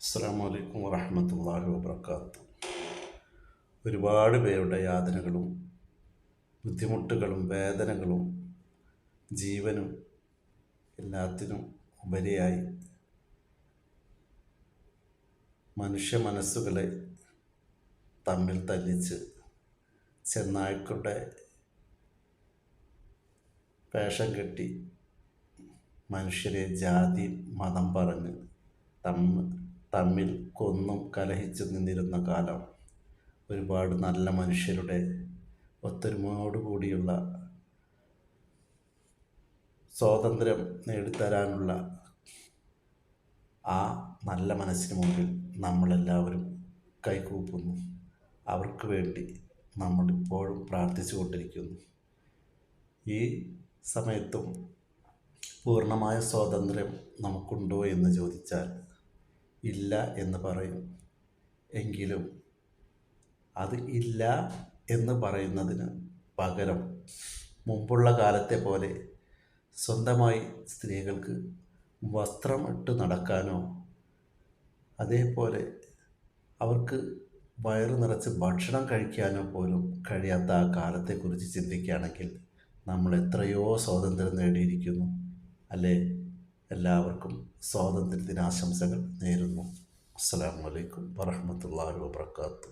അസ്സാം വലൈക്കും വറഹമത്തല്ലാഹി വബർക്കാത്തു ഒരുപാട് പേരുടെ യാതനകളും ബുദ്ധിമുട്ടുകളും വേദനകളും ജീവനും എല്ലാത്തിനും ഉപരിയായി മനുഷ്യ മനസ്സുകളെ തമ്മിൽ തല്ലിച്ച് ചെന്നായ്ക്കളുടെ വേഷം കെട്ടി മനുഷ്യരെ ജാതി മതം പറഞ്ഞ് തമ്മ തമ്മിൽ കൊന്നും കലഹിച്ചു നിന്നിരുന്ന കാലം ഒരുപാട് നല്ല മനുഷ്യരുടെ ഒത്തൊരുമയോടുകൂടിയുള്ള സ്വാതന്ത്ര്യം നേടിത്തരാനുള്ള ആ നല്ല മനസ്സിന് മുമ്പിൽ നമ്മളെല്ലാവരും കൈകൂപ്പുന്നു. അവർക്ക് വേണ്ടി നമ്മളിപ്പോഴും പ്രാർത്ഥിച്ചു കൊണ്ടിരിക്കുന്നു. ഈ സമയത്തും പൂർണമായ സ്വാതന്ത്ര്യം നമുക്കുണ്ടോ എന്ന് ചോദിച്ചാൽ ഇല്ല എന്ന് പറയും. എങ്കിലും അത് ഇല്ല എന്ന് പറയുന്നതിന് പകരം മുമ്പുള്ള കാലത്തെ പോലെ സ്വന്തമായി സ്ത്രീകൾക്ക് വസ്ത്രം ഇട്ട് നടക്കാനോ അതേപോലെ അവർക്ക് വയറു നിറച്ച് ഭക്ഷണം കഴിക്കാനോ പോലും കഴിയാത്ത ആ കാലത്തെക്കുറിച്ച് ചിന്തിക്കുകയാണെങ്കിൽ നമ്മൾ എത്രയോ സ്വാതന്ത്ര്യം നേടിയിരിക്കുന്നു. അല്ലേ? എല്ലാവർക്കും സ്വാതന്ത്ര്യ ദിനാശംസകൾ നേരുന്നു. അസ്സാം വലൈക്കും വറഹമത്തല്ലാ വാത്തു